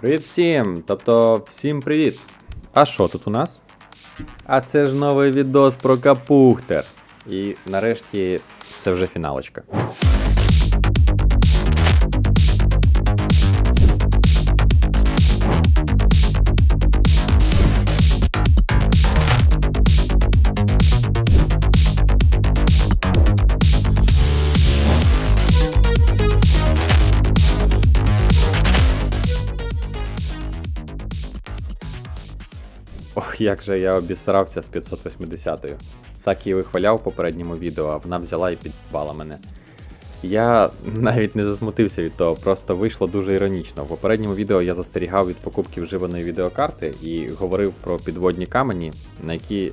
Привіт всім! Тобто всім привіт! А що тут у нас? А це ж новий відос про капухтер. І нарешті це вже фіналочка. Як же я обісрався з 580-ю. Так її вихваляв в попередньому відео, а вона взяла і підбала мене. Я навіть не засмутився від того, просто вийшло дуже іронічно. В попередньому відео я застерігав від покупки вживаної відеокарти і говорив про підводні камені, на які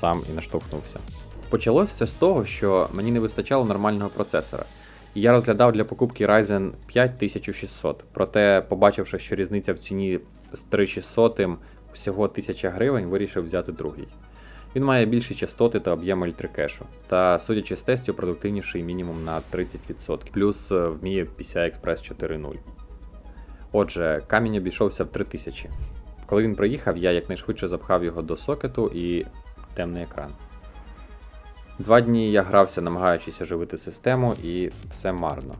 сам і наштовхнувся. Почалось все з того, що мені не вистачало нормального процесора. І я розглядав для покупки Ryzen 5 1600. Проте, побачивши, що різниця в ціні з 3600 всього 1000 гривень, вирішив взяти другий. Він має більші частоти та об'єм ультракешу, та, судячи з тестів, продуктивніший мінімум на 30%, плюс е, вміє PCI Express 4.0. Отже, камінь обійшовся в 3000. Коли він приїхав, я якнайшвидше запхав його до сокету і темний екран. Два дні я грався, намагаючись оживити систему, і все марно.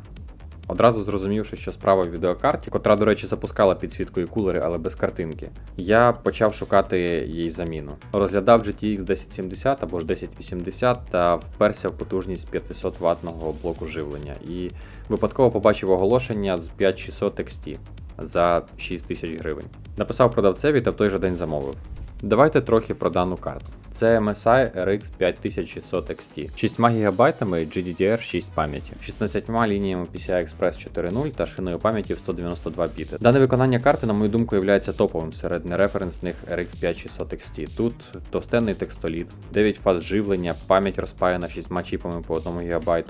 Одразу зрозумівши, що справа в відеокарті, котра, до речі, запускала підсвітку кулери, але без картинки, я почав шукати їй заміну. Розглядав GTX 1070 або ж 1080 та вперся в потужність 500 ватного блоку живлення і випадково побачив оголошення з 5600 XT за 6000 гривень. Написав продавцеві та в той же день замовив. Давайте трохи про дану карту. Це MSI RX 5600 XT, 6 ГБ GDDR6 пам'яті, 16 лініями PCI Express 4.0 та шиною пам'яті в 192 біти. Дане виконання карти, на мою думку, є топовим серед нереференсних RX 5600 XT. Тут товстенний текстоліт, 9 фаз живлення, пам'ять розпаяна 6 чіпами по 1 ГБ,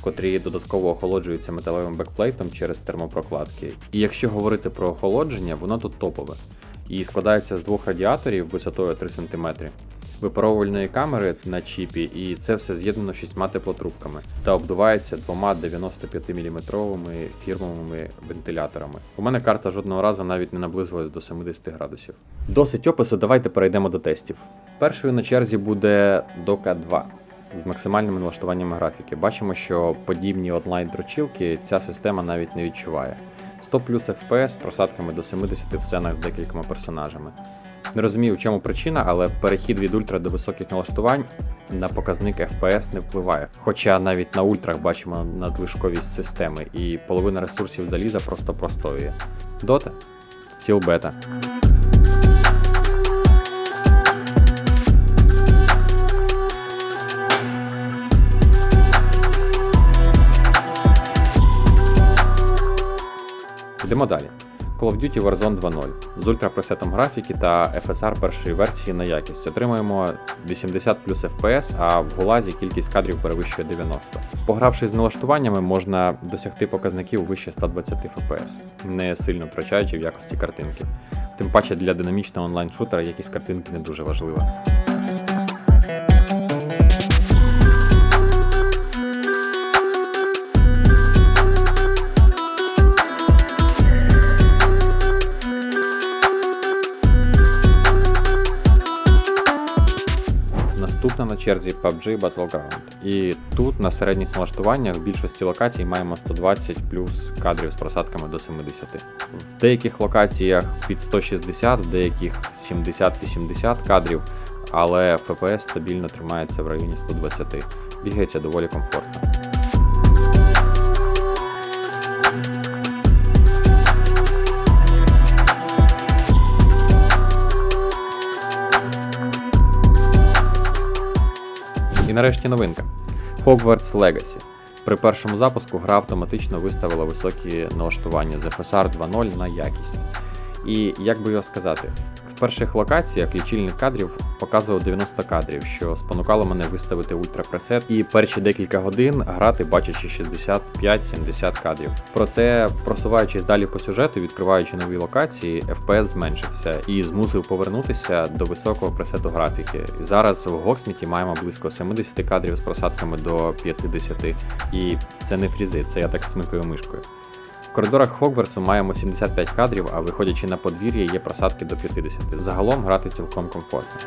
котрі додатково охолоджуються металевим бекплейтом через термопрокладки. І якщо говорити про охолодження, воно тут топове і складається з двох радіаторів висотою 3 см, випаровувальної камери на чіпі, і це все з'єднано шістьма теплотрубками та обдувається двома 95 мм фірмовими вентиляторами. У мене карта жодного разу навіть не наблизилась до 70 градусів. Досить опису, давайте перейдемо до тестів. Першою на черзі буде Doka 2 з максимальними налаштуваннями графіки. Бачимо, що подібні онлайн-дрочилки ця система навіть не відчуває. 100 плюс FPS з просадками до 70 в сценах з декількома персонажами. Не розумію, в чому причина, але перехід від ультра до високих налаштувань на показник FPS не впливає. Хоча навіть на ультрах бачимо надлишковість системи, і половина ресурсів заліза просто простоює. Дота? тіл бета. Йдемо далі. Call of Duty Warzone 2.0 з ультрапресетом графіки та FSR першої версії на якість. Отримуємо 80 плюс FPS, а в Гулазі кількість кадрів перевищує 90. Погравши з налаштуваннями, можна досягти показників вище 120 FPS, не сильно втрачаючи в якості картинки. Тим паче для динамічного онлайн-шутера якість картинки не дуже важлива. На черзі PUBG Battleground. І тут на середніх налаштуваннях в більшості локацій маємо 120 плюс кадрів з просадками до 70. В деяких локаціях під 160, в деяких 70-80 кадрів, але FPS стабільно тримається в районі 120. Бігається доволі комфортно. І нарешті новинка. Hogwarts Legacy. При першому запуску гра автоматично виставила високі налаштування з FSR 2.0 на якість. І як би його сказати, перших локаціях лічильник кадрів показував 90 кадрів, що спонукало мене виставити ультрапресет і перші декілька годин грати, бачачи 65-70 кадрів. Проте, просуваючись далі по сюжету, відкриваючи нові локації, FPS зменшився і змусив повернутися до високого пресету графіки. Зараз в Гоксміті маємо близько 70 кадрів з просадками до 50, і це не фрізи, це я так смикаю мишкою. В коридорах Хогвартсу маємо 75 кадрів, а виходячи на подвір'я, є просадки до 50. Загалом грати цілком комфортно.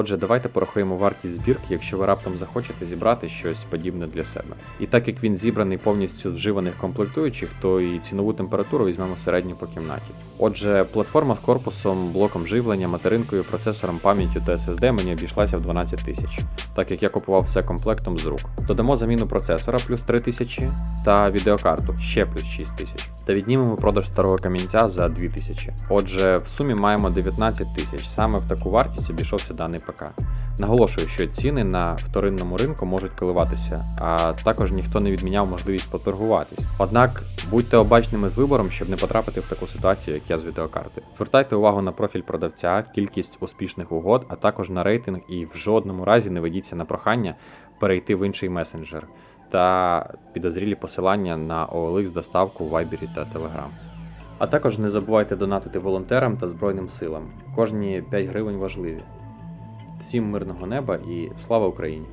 Отже, давайте порахуємо вартість збірки, якщо ви раптом захочете зібрати щось подібне для себе. І так як він зібраний повністю з вживаних комплектуючих, то і цінову температуру візьмемо середню по кімнаті. Отже, платформа з корпусом, блоком живлення, материнкою, процесором, пам'яттю та SSD мені обійшлася в 12 тисяч, так як я купував все комплектом з рук. Додамо заміну процесора плюс 3 тисячі та відеокарту ще плюс 6 тисяч. Та віднімемо продаж старого камінця за 2 тисячі. Отже, в сумі маємо 19 тисяч. Саме в таку вартість обійшовся даний ПК. Наголошую, що ціни на вторинному ринку можуть коливатися, а також ніхто не відміняв можливість поторгуватись. Однак будьте обачними з вибором, щоб не потрапити в таку ситуацію, як я з відеокарти. Звертайте увагу на профіль продавця, кількість успішних угод, а також на рейтинг, і в жодному разі не ведіться на прохання перейти в інший месенджер та підозрілі посилання на OLX доставку в Viber та Telegram. А також не забувайте донатити волонтерам та Збройним силам. Кожні 5 гривень важливі. Всім мирного неба і слава Україні!